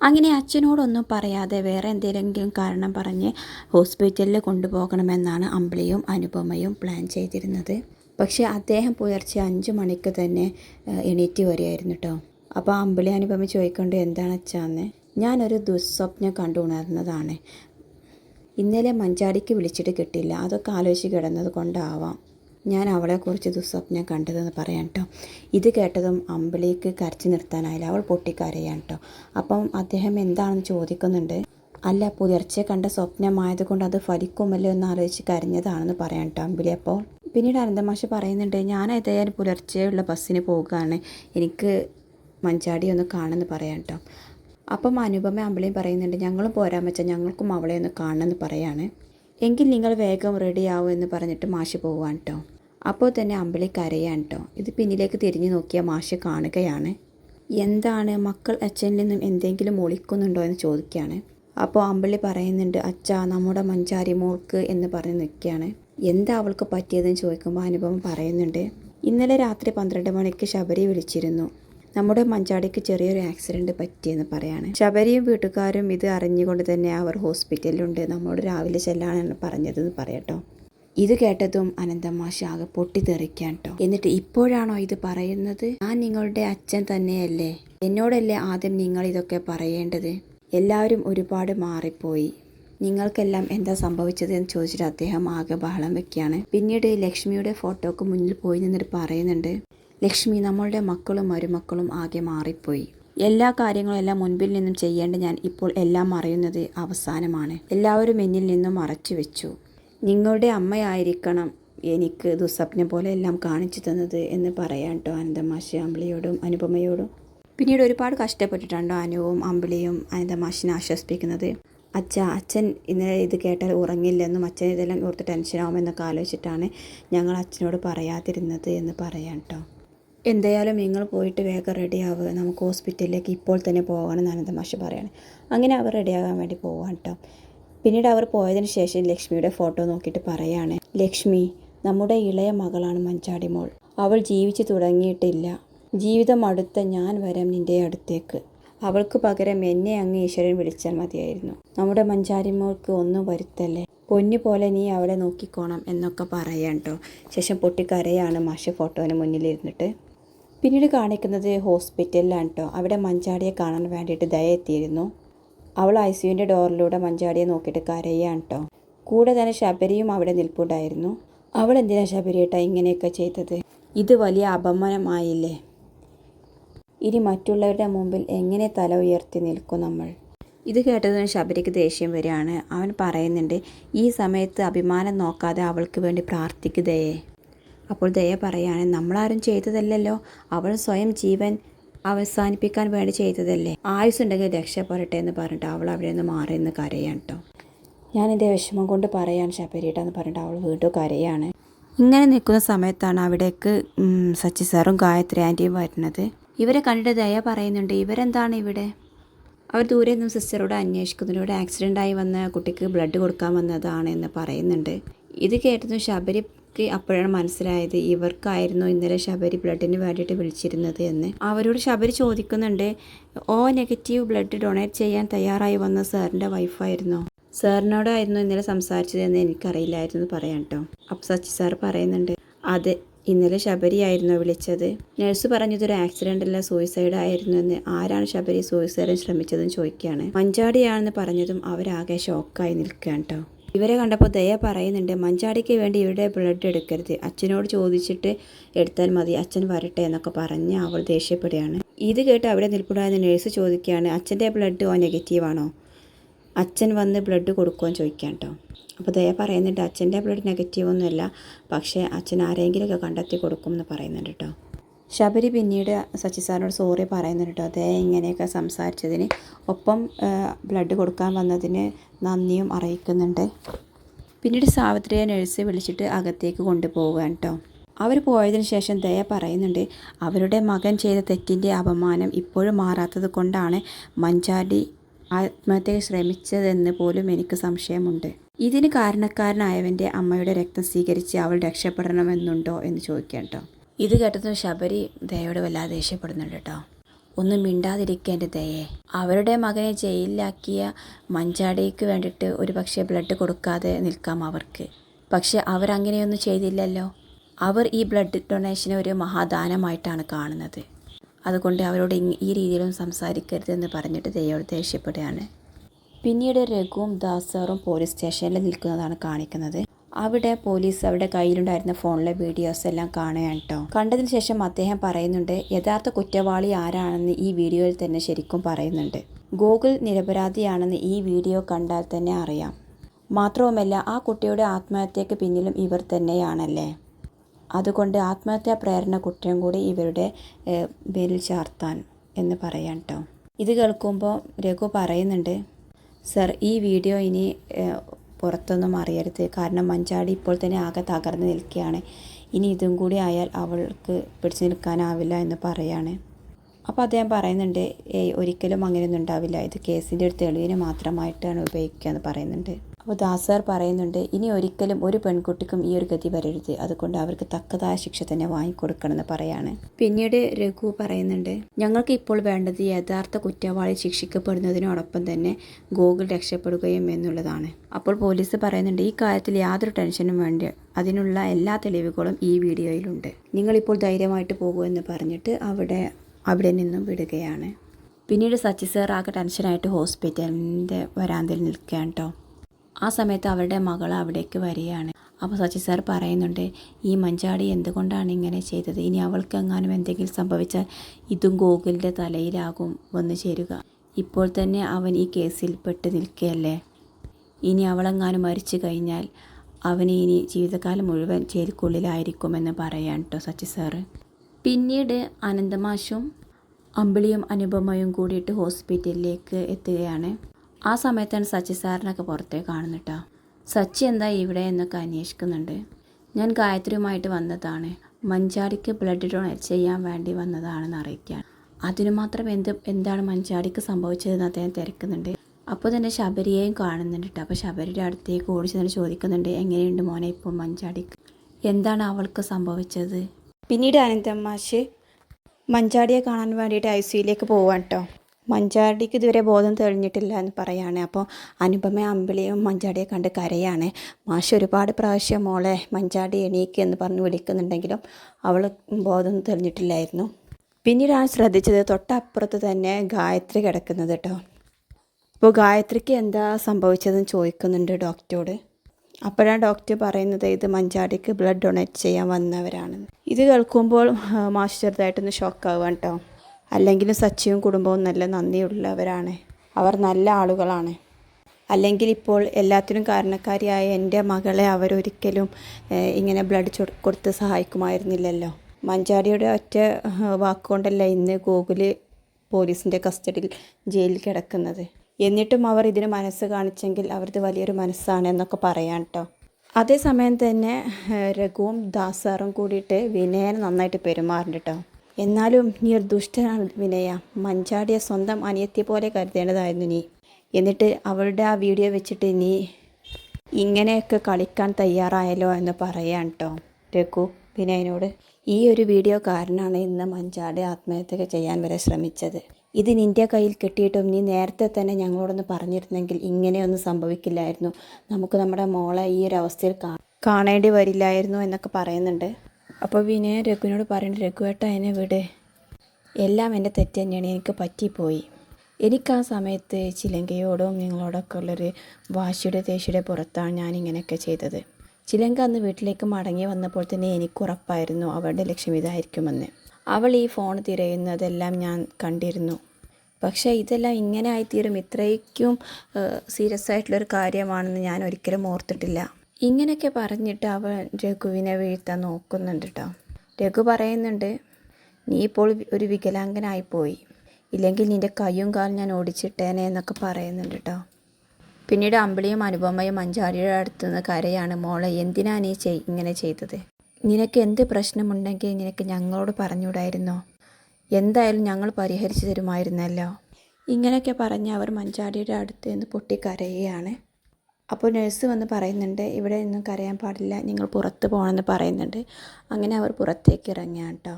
അങ്ങനെ അച്ഛനോടൊന്നും പറയാതെ വേറെ എന്തെങ്കിലും കാരണം പറഞ്ഞ് ഹോസ്പിറ്റലിൽ കൊണ്ടുപോകണമെന്നാണ് അമ്പിളിയും അനുപമയും പ്ലാൻ ചെയ്തിരുന്നത്. പക്ഷേ അദ്ദേഹം പുലർച്ചെ അഞ്ച് മണിക്ക് തന്നെ എണീറ്റ് വരികയായിരുന്നു കേട്ടോ അപ്പോൾ അമ്പിളി അനുപമ ചോദിക്കൊണ്ട് എന്താണ് അച്ഛാന്ന്? ഞാനൊരു ദുസ്വപ്നം കണ്ടു ഉണർന്നതാണ്. ഇന്നലെ മഞ്ചാടിക്ക് വിളിച്ചിട്ട് കിട്ടില്ല. അതൊക്കെ ആലോചിച്ച് കിടന്നത് കൊണ്ടാവാം. ഞാൻ അവളെക്കുറിച്ച് ദുസ്വപ്നം കണ്ടതെന്ന് പറയാം കേട്ടോ ഇത് കേട്ടതും അമ്പിളിക്ക് കരച്ചു നിർത്താനായില്ല. അവൾ പൊട്ടിക്കരയാണ് കേട്ടോ അപ്പം അദ്ദേഹം എന്താണെന്ന് ചോദിക്കുന്നുണ്ട്? അല്ല പുലർച്ചെ കണ്ട സ്വപ്നമായതുകൊണ്ട് അത് ഫലിക്കുമല്ലോ എന്ന് ആലോചിച്ച് കരഞ്ഞതാണെന്ന് പറയാം കേട്ടോ അമ്പിളി അപ്പോൾ. പിന്നീട് അനന്തമാഷ പറയുന്നുണ്ട് ഞാൻ ഏതായാലും പുലർച്ചെയുള്ള ബസ്സിന് പോകുകയാണ് എനിക്ക് മഞ്ചാടി ഒന്ന് കാണുമെന്ന് പറയാം കേട്ടോ അപ്പം അനുപമ അമ്പിളിയും പറയുന്നുണ്ട് ഞങ്ങളും പോരാൻ വെച്ചാൽ ഞങ്ങൾക്കും അവളെ ഒന്ന് കാണണമെന്ന് പറയാണ്. എങ്കിൽ നിങ്ങൾ വേഗം റെഡി ആവും എന്ന് പറഞ്ഞിട്ട് മാഷി പോവാൻ കേട്ടോ അപ്പോൾ തന്നെ അമ്പിളി കരയാണ് കേട്ടോ. ഇത് പിന്നിലേക്ക് തിരിഞ്ഞു നോക്കിയ മാഷ് കാണുകയാണ്. എന്താണ്? മക്കൾ അച്ഛനിൽ നിന്നും എന്തെങ്കിലും ഒളിക്കുന്നുണ്ടോ എന്ന് ചോദിക്കുകയാണ്. അപ്പോൾ അമ്പിളി പറയുന്നുണ്ട് അച്ഛാ നമ്മുടെ മഞ്ചാരി മോൾക്ക് എന്ന് പറഞ്ഞ് നിൽക്കുകയാണ്. എന്താ അവൾക്ക് പറ്റിയതെന്ന് ചോദിക്കുമ്പോൾ അനുപമ പറയുന്നുണ്ട് ഇന്നലെ രാത്രി പന്ത്രണ്ട് മണിക്ക് ശബരി വിളിച്ചിരുന്നു. നമ്മുടെ മഞ്ചാടിക്ക് ചെറിയൊരു ആക്സിഡന്റ് പറ്റിയെന്ന് പറയാണ്. ശബരിയും വീട്ടുകാരും ഇത് അറിഞ്ഞുകൊണ്ട് തന്നെ അവർ ഹോസ്പിറ്റലിലുണ്ട്. നമ്മളോട് രാവിലെ ചെല്ലാനാണ് പറഞ്ഞതെന്ന് പറയട്ടോ. ഇത് കേട്ടതും അനന്തമാഷ ആകെ പൊട്ടിത്തെറിക്കാൻ കേട്ടോ എന്നിട്ട് ഇപ്പോഴാണോ ഇത് പറയുന്നത്? ഞാൻ നിങ്ങളുടെ അച്ഛൻ തന്നെയല്ലേ? എന്നോടല്ലേ ആദ്യം നിങ്ങൾ ഇതൊക്കെ പറയേണ്ടത്? എല്ലാവരും ഒരുപാട് മാറിപ്പോയി. നിങ്ങൾക്കെല്ലാം എന്താ സംഭവിച്ചത് എന്ന് ചോദിച്ചിട്ട് അദ്ദേഹം ആകെ ബഹളം വെക്കുകയാണ്. പിന്നീട് ലക്ഷ്മിയുടെ ഫോട്ടോക്ക് മുന്നിൽ പോയി നിന്നിട്ട് പറയുന്നുണ്ട് ലക്ഷ്മി നമ്മളുടെ മക്കളും മരുമക്കളും ആകെ മാറിപ്പോയി. എല്ലാ കാര്യങ്ങളും എല്ലാം മുൻപിൽ നിന്നും ചെയ്യേണ്ട ഞാൻ ഇപ്പോൾ എല്ലാം അറിയുന്നത് അവസാനമാണ്. എല്ലാവരും എന്നിൽ നിന്നും മറച്ചു വെച്ചു നിങ്ങളുടെ അമ്മയായിരിക്കണം എനിക്ക് ദുസ്വപ്നം പോലെ എല്ലാം കാണിച്ചു തന്നത് എന്ന് പറയാം കേട്ടോ അനന്തമാശ അമ്പിളിയോടും അനുപമയോടും. പിന്നീട് ഒരുപാട് കഷ്ടപ്പെട്ടിട്ടുണ്ടോ അനുവും അമ്പിളിയും അനന്തമാശിനെ ആശ്വസിപ്പിക്കുന്നത്. അച്ഛ അച്ഛൻ ഇന്നലെ ഇത് കേട്ടാൽ ഉറങ്ങില്ലെന്നും അച്ഛൻ ഇതെല്ലാം ഓർത്ത് ടെൻഷനാവുമെന്നൊക്കെ ആലോചിച്ചിട്ടാണ് ഞങ്ങൾ അച്ഛനോട് പറയാതിരുന്നത് എന്ന് പറയാം കേട്ടോ എന്തായാലും നിങ്ങൾ പോയിട്ട് വേഗം റെഡിയാവുക നമുക്ക് ഹോസ്പിറ്റലിലേക്ക് ഇപ്പോൾ തന്നെ പോകണം എന്ന് അനന്തമാഷ് പറയാണ്. അങ്ങനെ അവർ റെഡിയാകാൻ വേണ്ടി പോകാം കേട്ടോ പിന്നീട് അവർ പോയതിന് ശേഷം ലക്ഷ്മിയുടെ ഫോട്ടോ നോക്കിയിട്ട് പറയാണ് ലക്ഷ്മി നമ്മുടെ ഇളയ മകളാണ് മഞ്ചാടിമോൾ അവൾ ജീവിച്ചു തുടങ്ങിയിട്ടില്ല. ജീവിതം അടുത്ത ഞാൻ വരാം നിന്റെ അടുത്തേക്ക്. അവൾക്ക് പകരം എന്നെ അങ്ങ് ഈശ്വരൻ വിളിച്ചാൽ മതിയായിരുന്നു. നമ്മുടെ മഞ്ചാരിമോൾക്ക് ഒന്നും വരുത്തല്ലേ? പൊന്നു പോലെ നീ അവളെ നോക്കിക്കോണം എന്നൊക്കെ പറയാം കേട്ടോ ശേഷം പൊട്ടിക്കരയാണ് മാഷ് ഫോട്ടോന് മുന്നിലിരുന്നിട്ട്. പിന്നീട് കാണിക്കുന്നത് ഹോസ്പിറ്റലിലാണ് കേട്ടോ അവിടെ മഞ്ചാടിയെ കാണാൻ വേണ്ടിയിട്ട് ദയ എത്തിയിരുന്നു. അവൾ ഐ സിയുവിന്റെ ഡോറിലൂടെ മഞ്ചാടിയെ നോക്കിയിട്ട് കരയാണ് കേട്ടോ കൂടെ തന്നെ ശബരിയും അവിടെ നിൽപ്പുണ്ടായിരുന്നു. അവൾ എന്തിനാ ശബരിയേട്ടാ ഇങ്ങനെയൊക്കെ ചെയ്തത്? ഇത് വലിയ അപമാനമായില്ലേ? ഇനി മറ്റുള്ളവരുടെ മുമ്പിൽ എങ്ങനെ തല ഉയർത്തി നിൽക്കും നമ്മൾ? ഇത് കേട്ടതിന് ശബരിക്ക് ദേഷ്യം വരികയാണ്. അവൻ പറയുന്നുണ്ട് ഈ സമയത്ത് അഭിമാനം നോക്കാതെ അവൾക്ക് വേണ്ടി പ്രാർത്ഥിക്കുകയെ അപ്പോൾ ദയ പറയാണ് നമ്മളാരും ചെയ്തതല്ലല്ലോ. അവൾ സ്വയം ജീവൻ അവസാനിപ്പിക്കാൻ വേണ്ടി ചെയ്തതല്ലേ? ആയുസ്സുണ്ടെങ്കിൽ രക്ഷപ്പെടട്ടെ എന്ന് പറഞ്ഞിട്ട് അവൾ അവിടെ നിന്ന് മാറി നിന്ന് കരയാണ് കേട്ടോ എന്റെ വിഷമം കൊണ്ട് പറയാണ് ശബരിയുടെ എന്ന് പറഞ്ഞിട്ട് അവൾ വീണ്ടും കരയാണ്. ഇങ്ങനെ നിൽക്കുന്ന സമയത്താണ് അവിടേക്ക് സച്ചി സാറും ഗായത്രി ആന്റിയും വരുന്നത്. ഇവരെ കണ്ടിട്ട് ദയ പറയുന്നുണ്ട്. ഇവരെന്താണ് ഇവിടെ? അവർ ദൂരെ നിന്നും സിസ്റ്ററോട് അന്വേഷിക്കുന്നു ഇവിടെ ആക്സിഡന്റ് ആയി വന്ന കുട്ടിക്ക് ബ്ലഡ് കൊടുക്കാൻ വന്നതാണ് എന്ന് പറയുന്നുണ്ട്. ഇത് കേട്ടതും ശബരിക്ക് അപ്പോഴാണ് മനസ്സിലായത് ഇവർക്കായിരുന്നു ഇന്നലെ ശബരി ബ്ലഡിന് വേണ്ടിയിട്ട് വിളിച്ചിരുന്നത് എന്ന്. അവരോട് ശബരി ചോദിക്കുന്നുണ്ട് ഓ നെഗറ്റീവ് ബ്ലഡ് ഡൊണേറ്റ് ചെയ്യാൻ തയ്യാറായി വന്ന സാറിന്റെ വൈഫായിരുന്നോ സാറിനോടായിരുന്നു ഇന്നലെ സംസാരിച്ചതെന്ന് എനിക്കറിയില്ലായിരുന്നു പറയാം കേട്ടോ അപ്പോൾ സച്ചി സാർ പറയുന്നുണ്ട് അതെ ഇന്നലെ ശബരിയായിരുന്നു വിളിച്ചത്. നഴ്സ് പറഞ്ഞത് ഒരു ആക്സിഡന്റ് അല്ല സൂയിസൈഡ് ആയിരുന്നു എന്ന്. ആരാണ് ശബരി സൂയിസൈഡിന് ശ്രമിച്ചതെന്ന് ചോദിക്കുകയാണ് മഞ്ചാടിയാണെന്ന് പറഞ്ഞതും അവരാകെ ഷോക്കായി നിൽക്കുകയാണ് കേട്ടോ ഇവരെ കണ്ടപ്പോൾ ദയ പറയുന്നുണ്ട് മഞ്ചാടിക്ക് വേണ്ടി ഇവരുടെ ബ്ലഡ് എടുക്കരുത്. അച്ഛനോട് ചോദിച്ചിട്ട് എടുത്താൽ മതി. അച്ഛൻ വരട്ടെ എന്നൊക്കെ പറഞ്ഞ് അവൾ ദേഷ്യപ്പെടുകയാണ്. ഇത് കേട്ട് അവിടെ നിൽപ്പുണ്ടായിരുന്ന നേഴ്സ് ചോദിക്കുകയാണ് അച്ഛന്റെ ബ്ലഡ് ഓ നെഗറ്റീവാണോ അച്ഛൻ വന്ന് ബ്ലഡ് കൊടുക്കുമെന്ന് ചോദിക്കാം കേട്ടോ. അപ്പോൾ ദയ പറയുന്നുണ്ട് അച്ഛന്റെ ബ്ലഡ് നെഗറ്റീവ് ഒന്നുമല്ല. പക്ഷേ അച്ഛൻ ആരെങ്കിലുമൊക്കെ കണ്ടെത്തി കൊടുക്കുമെന്ന് പറയുന്നുണ്ട് കേട്ടോ. ശബരി പിന്നീട് സച്ചി സാറിനോട് സോറി പറയുന്നുണ്ട് കേട്ടോ അതേ ഇങ്ങനെയൊക്കെ സംസാരിച്ചതിന് ഒപ്പം ബ്ലഡ് കൊടുക്കാൻ വന്നതിന് നന്ദിയും അറിയിക്കുന്നുണ്ട്. പിന്നീട് സാവിത്രിയെ നഴ്സ് വിളിച്ചിട്ട് അകത്തേക്ക് കൊണ്ടുപോവുകയാണ് കേട്ടോ അവർ പോയതിന് ശേഷം ദയ പറയുന്നുണ്ട് അവരുടെ മകൻ ചെയ്ത തെറ്റിന്റെ അപമാനം ഇപ്പോഴും മാറാത്തത് കൊണ്ടാണ് മഞ്ചാടി ആത്മഹത്യയ്ക്ക് ശ്രമിച്ചതെന്ന് പോലും എനിക്ക് സംശയമുണ്ട്. ഇതിന് കാരണക്കാരനായവന്റെ അമ്മയുടെ രക്തം സ്വീകരിച്ച് അവൾ രക്ഷപ്പെടണമെന്നുണ്ടോ? എന്ന് ചോദിക്കാം കേട്ടോ ഇത് കേട്ടതും ശബരി ദയോട് വല്ലാതെ ദേഷ്യപ്പെടുന്നുണ്ട് കേട്ടോ. ഒന്നും മിണ്ടാതിരിക്കേണ്ട ദയേ. അവരുടെ മകനെ ജയിലിലാക്കിയ മഞ്ചാടിക്ക് വേണ്ടിയിട്ട് ഒരു പക്ഷേ ബ്ലഡ് കൊടുക്കാതെ നിൽക്കാം അവർക്ക്. പക്ഷെ അവരങ്ങനെയൊന്നും ചെയ്തില്ലല്ലോ. അവർ ഈ ബ്ലഡ് ഡൊണേഷനെ ഒരു മഹാദാനമായിട്ടാണ് കാണുന്നത്. അതുകൊണ്ട് അവരോട് ഈ രീതിയിലും സംസാരിക്കരുതെന്ന് പറഞ്ഞിട്ട് ദയോട് ദേഷ്യപ്പെടുകയാണ്. പിന്നീട് രഘുവും ദാസറും പോലീസ് സ്റ്റേഷനിൽ നിൽക്കുന്നതാണ് കാണിക്കുന്നത്. അവിടെ പോലീസ് അവരുടെ കയ്യിലുണ്ടായിരുന്ന ഫോണിലെ വീഡിയോസ് എല്ലാം കാണുകയാണ് കേട്ടോ കണ്ടതിന് ശേഷം അദ്ദേഹം പറയുന്നുണ്ട് യഥാർത്ഥ കുറ്റവാളി ആരാണെന്ന് ഈ വീഡിയോയിൽ തന്നെ ശരിക്കും പറയുന്നുണ്ട്. ഗൂഗിൾ നിരപരാധിയാണെന്ന് ഈ വീഡിയോ കണ്ടാൽ തന്നെ അറിയാം. മാത്രവുമല്ല ആ കുട്ടിയുടെ ആത്മഹത്യക്ക് പിന്നിലും ഇവർ തന്നെയാണല്ലേ? അതുകൊണ്ട് ആത്മഹത്യാ പ്രേരണ കുറ്റം കൂടി ഇവരുടെ പേരിൽ ചാർത്താൻ എന്ന് പറയാം കേട്ടോ ഇത് കേൾക്കുമ്പോൾ രഘു പറയുന്നുണ്ട് സർ ഈ വീഡിയോ ഇനി പുറത്തൊന്നും അറിയരുത്. കാരണം മഞ്ചാടി ഇപ്പോൾ തന്നെ ആകെ തകർന്ന് നിൽക്കുകയാണ്. ഇനി ഇതും കൂടി ആയാൽ അവൾക്ക് പിടിച്ചു നിൽക്കാനാവില്ല എന്ന് പറയാണ്. അപ്പോൾ അദ്ദേഹം പറയുന്നുണ്ട് ഏയ് ഒരിക്കലും അങ്ങനെയൊന്നും ഉണ്ടാവില്ല. ഇത് കേസിന്റെ ഒരു തെളിവിന് മാത്രമായിട്ടാണ് ഉപയോഗിക്കുക എന്ന് പറയുന്നുണ്ട്. അപ്പോൾ ദാസർ പറയുന്നുണ്ട് ഇനി ഒരിക്കലും ഒരു പെൺകുട്ടിക്കും ഈ ഒരു ഗതി വരരുത്. അതുകൊണ്ട് അവർക്ക് തക്കതായ ശിക്ഷ തന്നെ വാങ്ങിക്കൊടുക്കണമെന്ന് പറയാണ്. പിന്നീട് രഘു പറയുന്നുണ്ട് ഞങ്ങൾക്ക് ഇപ്പോൾ വേണ്ടത് യഥാർത്ഥ കുറ്റവാളി ശിക്ഷിക്കപ്പെടുന്നതിനോടൊപ്പം തന്നെ ഗൂഗിൾ രക്ഷപ്പെടുകയും എന്നുള്ളതാണ്. അപ്പോൾ പോലീസ് പറയുന്നുണ്ട് ഈ കാര്യത്തിൽ യാതൊരു ടെൻഷനും വേണ്ട. അതിനുള്ള എല്ലാ തെളിവുകളും ഈ വീഡിയോയിലുണ്ട്. നിങ്ങളിപ്പോൾ ധൈര്യമായിട്ട് പോകൂ എന്ന് പറഞ്ഞിട്ട് അവിടെ അവിടെ നിന്നും വിടുകയാണ്. പിന്നീട് സച്ചി സാർ ആകെ ടെൻഷനായിട്ട് ഹോസ്പിറ്റലിന്റെ വരാന്തയിൽ നിൽക്കുകയാണ് കേട്ടോ. ആ സമയത്ത് അവരുടെ മകൾ അവിടേക്ക് വരികയാണ്. അപ്പോൾ സച്ചി സാർ പറയുന്നുണ്ട് ഈ മഞ്ചാടി എന്തുകൊണ്ടാണ് ഇങ്ങനെ ചെയ്തത്? ഇനി അവൾക്ക് എങ്ങാനും എന്തെങ്കിലും സംഭവിച്ചാൽ ഇതും ഗോകുലിന്റെ തലയിലാകും. വന്നു ചേരുക. ഇപ്പോൾ തന്നെ അവൻ ഈ കേസിൽ പെട്ട് നിൽക്കുകയല്ലേ? ഇനി അവളെങ്ങാനും മരിച്ചു കഴിഞ്ഞാൽ അവന് ഇനി ജീവിതകാലം മുഴുവൻ ജയിൽക്കുള്ളിലായിരിക്കുമെന്ന് പറയാൻ കേട്ടോ സച്ചി സാറ് പിന്നീട് അനന്തമാഷും അമ്പിളിയും അനുപമയും കൂടിയിട്ട് ഹോസ്പിറ്റലിലേക്ക് എത്തുകയാണ്. ആ സമയത്താണ് സച്ചി സാറിനൊക്കെ പുറത്തേക്ക് കാണുന്നുട്ടോ സച്ചി എന്താ ഇവിടെ എന്നൊക്കെ അന്വേഷിക്കുന്നുണ്ട്. ഞാൻ ഗായത്രിയുമായിട്ട് വന്നതാണ്. മഞ്ചാടിക്ക് ബ്ലഡ് ഡൊണേറ്റ് ചെയ്യാൻ വേണ്ടി വന്നതാണെന്ന് അറിയിക്കാൻ. അതിനു മാത്രം എന്ത് എന്താണ് മഞ്ചാടിക്ക് സംഭവിച്ചതെന്ന് അദ്ദേഹം തിരക്കുന്നുണ്ട്. അപ്പോൾ തന്നെ ശബരിയെയും കാണുന്നുണ്ട് കേട്ടോ അപ്പോൾ ശബരിയുടെ അടുത്തേക്ക് ഓടി ചെന്നിട്ട് ചോദിക്കുന്നുണ്ട് എങ്ങനെയുണ്ട് മോനെ ഇപ്പോൾ മഞ്ചാടിക്ക്? എന്താണ് അവൾക്ക് സംഭവിച്ചത്? പിന്നീട് അനന്തമാഷ് മഞ്ചാടിയെ കാണാൻ വേണ്ടിയിട്ട് ഐ സിയിലേക്ക് പോവാൻ കേട്ടോ മഞ്ചാടിക്ക് ഇതുവരെ ബോധം തെളിഞ്ഞിട്ടില്ല എന്ന് പറയാണ്. അപ്പോൾ അനുപമ അമ്പിളിയും മഞ്ചാടിയെ കണ്ട് കരയാണ്. മാഷ് ഒരുപാട് പ്രാവശ്യം മോളെ മഞ്ചാടി എണീക്ക് എന്ന് പറഞ്ഞ് വിളിക്കുന്നുണ്ടെങ്കിലും അവൾ ബോധം തെളിഞ്ഞിട്ടില്ലായിരുന്നു. പിന്നീടാണ് ശ്രദ്ധിച്ചത് തൊട്ടപ്പുറത്ത് തന്നെ ഗായത്രി കിടക്കുന്നത് കേട്ടോ. അപ്പോൾ ഗായത്രിക്ക് എന്താ സംഭവിച്ചതെന്ന് ചോദിക്കുന്നുണ്ട് ഡോക്ടറോട്. അപ്പോഴാണ് ഡോക്ടർ പറയുന്നത് ഇത് മഞ്ചാടിക്ക് ബ്ലഡ് ഡൊണേറ്റ് ചെയ്യാൻ വന്നവരാണെന്ന്. ഇത് കേൾക്കുമ്പോൾ മാഷ് ചെറുതായിട്ടൊന്ന് ഷോക്കാവുക കേട്ടോ. അല്ലെങ്കിലും സച്ചിയും കുടുംബവും നല്ല നന്ദിയുള്ളവരാണ്. അവർ നല്ല ആളുകളാണ്. അല്ലെങ്കിൽ ഇപ്പോൾ എല്ലാത്തിനും കാരണക്കാരിയായ എന്റെ മകളെ അവരൊരിക്കലും ഇങ്ങനെ ബ്ലഡ് കൊടുത്ത് സഹായിക്കുമായിരുന്നില്ലല്ലോ. മഞ്ചാടിയുടെ ഒറ്റ വാക്കുകൊണ്ടല്ല ഇന്ന് ഗോകുൽ പോലീസിന്റെ കസ്റ്റഡിയിൽ ജയിലിൽ കിടക്കുന്നത്. എന്നിട്ടും അവർ ഇതിന് മനസ്സ് കാണിച്ചെങ്കിൽ അവരത് വലിയൊരു മനസ്സാണ് എന്നൊക്കെ പറയാം കേട്ടോ അതേസമയം തന്നെ രഘുവും ദാസാറും കൂടിയിട്ട് വിനയനെ നന്നായിട്ട് പെരുമാറുന്നുണ്ട് കേട്ടോ എന്നാലും നീ ഒരു ദുഷ്ടനാണ് വിനയ. മഞ്ചാടിയ സ്വന്തം അനിയത്തി പോലെ കരുതേണ്ടതായിരുന്നു നീ. എന്നിട്ട് അവളുടെ ആ വീഡിയോ വെച്ചിട്ട് നീ ഇങ്ങനെയൊക്കെ കളിക്കാൻ തയ്യാറായല്ലോ എന്ന് പറയാൻ കേട്ടോ രഘു വിനയനോട് ഈ ഒരു വീഡിയോ കാരണമാണ് ഇന്ന് മഞ്ചാടി ആത്മഹത്യ ചെയ്യാൻ വരെ ശ്രമിച്ചത്. ഇത് നിന്റെ കയ്യിൽ കിട്ടിയിട്ടും നീ നേരത്തെ തന്നെ ഞങ്ങളോടൊന്ന് പറഞ്ഞിരുന്നെങ്കിൽ ഇങ്ങനെയൊന്നും സംഭവിക്കില്ലായിരുന്നു. നമുക്ക് നമ്മുടെ മോളെ ഈ ഒരു അവസ്ഥയിൽ കാണേണ്ടി വരില്ലായിരുന്നു എന്നൊക്കെ പറയുന്നുണ്ട്. അപ്പോൾ വിനയ രഘുവിനോട് പറയുന്നത് രഘുവേട്ട എന്നെ വിട്. എല്ലാം എന്റെ തെറ്റ് തന്നെയാണ്. എനിക്ക് പറ്റിപ്പോയി. എനിക്ക് ആ സമയത്ത് ചിലങ്കയോടും നിങ്ങളോടൊക്കെ ഉള്ളൊരു വാശിയുടെ ദേഷ്യയുടെ പുറത്താണ് ഞാൻ ഇങ്ങനെയൊക്കെ ചെയ്തത്. ചിലങ്ക അന്ന് വീട്ടിലേക്ക് മടങ്ങി വന്നപ്പോൾ തന്നെ എനിക്ക് ഉറപ്പായിരുന്നു അവളുടെ ലക്ഷ്യം ഇതായിരിക്കുമെന്ന്. അവൾ ഈ ഫോൺ തിരയുന്നതെല്ലാം ഞാൻ കണ്ടിരുന്നു. പക്ഷേ ഇതെല്ലാം ഇങ്ങനെ ആയിത്തീരും. ഇത്രയ്ക്കും സീരിയസ് ആയിട്ടുള്ളൊരു കാര്യമാണെന്ന് ഞാൻ ഒരിക്കലും ഓർത്തിട്ടില്ല. ഇങ്ങനെയൊക്കെ പറഞ്ഞിട്ട് അവൻ രഘുവിനെ വീഴ്ത്താൻ നോക്കുന്നുണ്ട് കേട്ടോ രഘു പറയുന്നുണ്ട് നീ ഇപ്പോൾ ഒരു വികലാംഗനായിപ്പോയി ഇല്ലെങ്കിൽ നിന്റെ കയ്യും കാലും ഞാൻ ഓടിച്ചിട്ടേനെ എന്നൊക്കെ പറയുന്നുണ്ട് കേട്ടോ പിന്നീട് അമ്പിളിയും അനുപമയും അഞ്ചാരിയുടെ അടുത്ത് നിന്ന് കരയാണ് മോളെ എന്തിനാ നീ ചെയ് ഇങ്ങനെ ചെയ്തത്? നിനക്ക് എന്ത് പ്രശ്നമുണ്ടെങ്കിൽ നിനക്ക് ഞങ്ങളോട് പറഞ്ഞുകൂടായിരുന്നോ? എന്തായാലും ഞങ്ങൾ പരിഹരിച്ചു തരുമായിരുന്നല്ലോ? ഇങ്ങനെയൊക്കെ പറഞ്ഞ് അവർ മഞ്ചാടിയുടെ അടുത്ത് നിന്ന് പൊട്ടിക്കരയുകയാണ്. അപ്പോൾ നഴ്സ് വന്ന് പറയുന്നുണ്ട് ഇവിടെ നിന്നും കരയാൻ പാടില്ല നിങ്ങൾ പുറത്ത് പോകണമെന്ന് പറയുന്നുണ്ട്. അങ്ങനെ അവർ പുറത്തേക്ക് ഇറങ്ങിയാട്ടോ